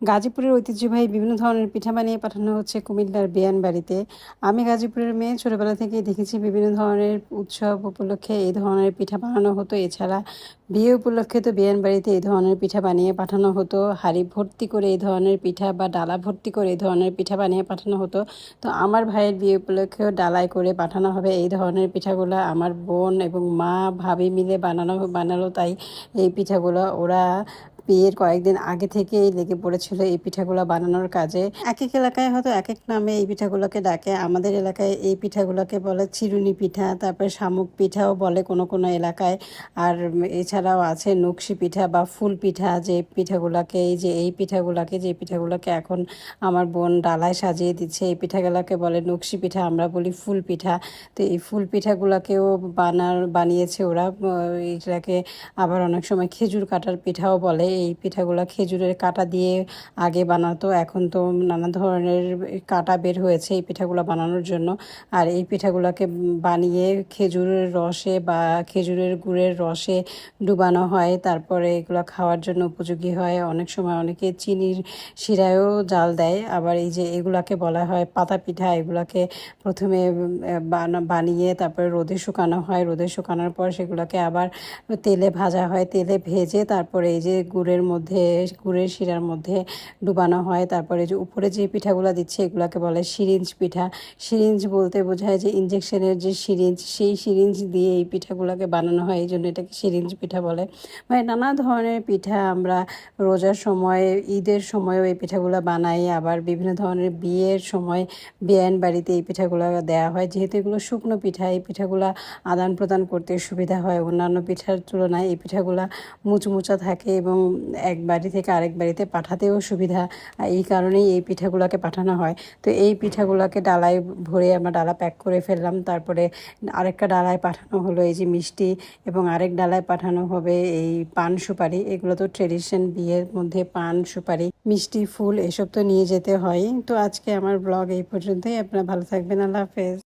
গাজীপুরের ঐতিহ্যবাহী বিভিন্ন ধরনের পিঠা বানিয়ে পাঠানো হচ্ছে কুমিল্লার বিয়ান বাড়িতে আমি গাজীপুরের মেয়ে, ছোটবেলা থেকেই দেখেছি বিভিন্ন ধরনের উৎসব উপলক্ষে এই ধরনের পিঠা বানানো হতো। এছাড়া বিয়ে উপলক্ষে তো বিয়ান বাড়িতে এই ধরনের পিঠা বানিয়ে পাঠানো হতো। হাঁড়ি ভর্তি করে এই ধরনের পিঠা বা ডালা ভর্তি করে এই ধরনের পিঠা বানিয়ে পাঠানো হতো। তো আমার ভাইয়ের বিয়ে উপলক্ষেও ডালায় করে পাঠানো হবে এই ধরনের পিঠাগুলো। আমার বোন এবং মা, ভাবি মিলে বানানো, বানালো তাই এই পিঠাগুলো। ওরা বিয়ের কয়েকদিন আগে থেকেই লেগে পড়েছিল এই পিঠাগুলো বানানোর কাজে। এক এক এলাকায় হয়তো এক এক নামে এই পিঠাগুলোকে ডাকে। আমাদের এলাকায় এই পিঠাগুলোকে বলে চিরুনি পিঠা, তারপরে শামুক পিঠাও বলে কোনো কোনো এলাকায়। আর এছাড়াও আছে নকশি পিঠা বা ফুল পিঠা, যে পিঠাগুলোকে, এই যে এই পিঠাগুলোকে, যে পিঠাগুলোকে এখন আমার বোন ডালায় সাজিয়ে দিচ্ছে, এই পিঠাগুলোকে বলে নকশি পিঠা, আমরা বলি ফুল পিঠা। তো এই ফুল পিঠাগুলোকেও বানার, বানিয়েছে ওরা। এটাকে আবার অনেক সময় খেজুর কাটার পিঠাও বলে। এই পিঠাগুলো খেজুরের কাটা দিয়ে আগে বানাতো। এখন তো নানা ধরনের কাটা বের হয়েছে এই পিঠাগুলো বানানোর জন্য। আর এই পিঠাগুলোকে বানিয়ে খেজুরের রসে বা খেজুরের গুড়ের রসে ডুবানো হয়। তারপরে এগুলো খাওয়ার জন্য উপযোগী হয়। অনেক সময় অনেকে চিনির শিরায়ও জাল দেয়। আবার এই যে এগুলাকে বলা হয় পাতা পিঠা, এগুলাকে প্রথমে বানা- বানিয়ে তারপরে রোদে শুকানো হয়। রোদে শুকানোর পর সেগুলোকে আবার তেলে ভাজা হয়। তেলে ভেজে তারপরে এই যে গুড়ের মধ্যে, গুড়ের শিরার মধ্যে ডুবানো হয়। তারপরে যে উপরে যে পিঠাগুলো দিচ্ছে, এগুলোকে বলে সিরিঞ্জ পিঠা। সিরিঞ্জ বলতে বোঝায় যে ইঞ্জেকশনের যে সিরিঞ্জ, সেই সিরিঞ্জ দিয়ে এই পিঠাগুলোকে বানানো হয়। এই জন্য এটাকে সিরিঞ্জ পিঠা বলে। মানে নানা ধরনের পিঠা আমরা রোজার সময়, ঈদের সময়ও এই পিঠাগুলো বানাই। আবার বিভিন্ন ধরনের বিয়ের সময় বিয়ান বাড়িতে এই পিঠাগুলো দেওয়া হয়। যেহেতু এগুলো শুকনো পিঠা, এই পিঠাগুলো আদান প্রদান করতে সুবিধা হয়। অন্যান্য পিঠার তুলনায় এই পিঠাগুলো মুচমুচা থাকে এবং এক বাড়ি থেকে আরেক বাড়িতে পাঠাতেও সুবিধা। এই কারণেই এই পিঠাগুলোকে পাঠানো হয়। তো এই পিঠাগুলোকে ডালায় ভরে আমরা ডালা প্যাক করে ফেললাম। তারপরে আরেকটা ডালায় পাঠানো হলো এই যে মিষ্টি এবং আরেক ডালায় পাঠানো হবে এই পান সুপারি। এগুলো তো ট্রেডিশন বিয়ের মধ্যে পান সুপারি, মিষ্টি, ফুল এসব তো নিয়ে যেতে হয়। তো আজকে আমার ব্লগ এই পর্যন্তই। আপনারা ভালো থাকবেন। আল্লাহ হাফেজ।